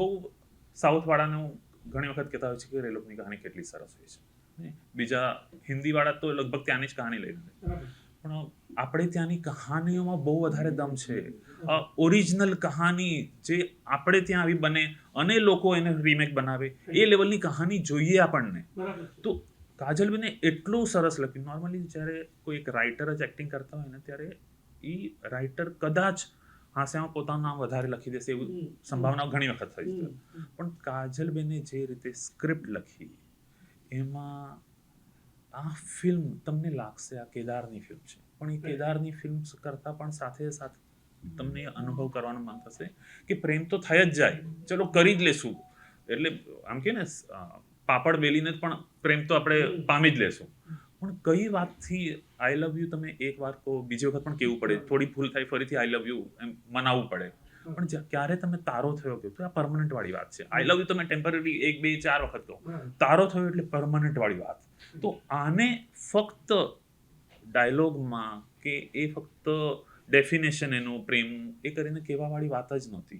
બહુ સાઉથવાળાનું ઘણી વખત કહેતા હોય છે કે એ લોકોની કહાની કેટલી સરસ હોય છે. બીજા હિન્દીવાળા તો લગભગ ત્યાંની જ કહાની લઈ લે. પણ આપણે ત્યાંની કહાનીઓમાં બહુ વધારે દમ છે. ઓરિજિનલ કહાની જે આપણે ત્યાં આવી બને અને લોકો એને રીમેક બનાવે એ લેવલની કહાની જોઈએ આપણને. તો કાજલબેને એટલું સરસ લખ્યું. નોર્મલી જ્યારે કોઈ એક રાઇટર જ એક્ટિંગ કરતા હોય ને ત્યારે એ રાઇટર કદાચ હાસ્યામાં પોતાનું નામ વધારે લખી દેશે એવું સંભાવના ઘણી વખત થઈ છે. પણ કાજલબેને જે રીતે સ્ક્રિપ્ટ લખી એમાં આ ફિલ્મ તમને લાગશે આ કેદારની ફિલ્મ છે. પણ એ કેદારની ફિલ્મ કરતાં પણ સાથે સાથે તમને અનુભવ કરવાનો મન થશે કે પ્રેમ તો થઈ જ જાય. ચલો કરી જ લેશું. એટલે આમ કે ને પાપડ બેલીને પણ પ્રેમ તો આપણે પામી જ લેશું. કઈ વાતથી આઈ લવ યુ તમે એક વાર કહો બીજી વખત પણ કેવું પડે? થોડી ભૂલ થાય ફરીથી આઈ લવ યુ એમ મનાવવું પડે. પણ ક્યારે તમે તારો થયો કે તો આ પરમનન્ટ વાળી વાત છે. આઈ લવ યુ તમે ટેમ્પરરી એક બે ચાર વખત કહો. તારો થયો એટલે પરમનન્ટ વાળી વાત. તો આને ફક્ત ડાયલોગમાં કે એ ફક્ત ડેફિનેશન એનું પ્રેમ એ કરીને કહેવા વાળી વાત જ નહોતી.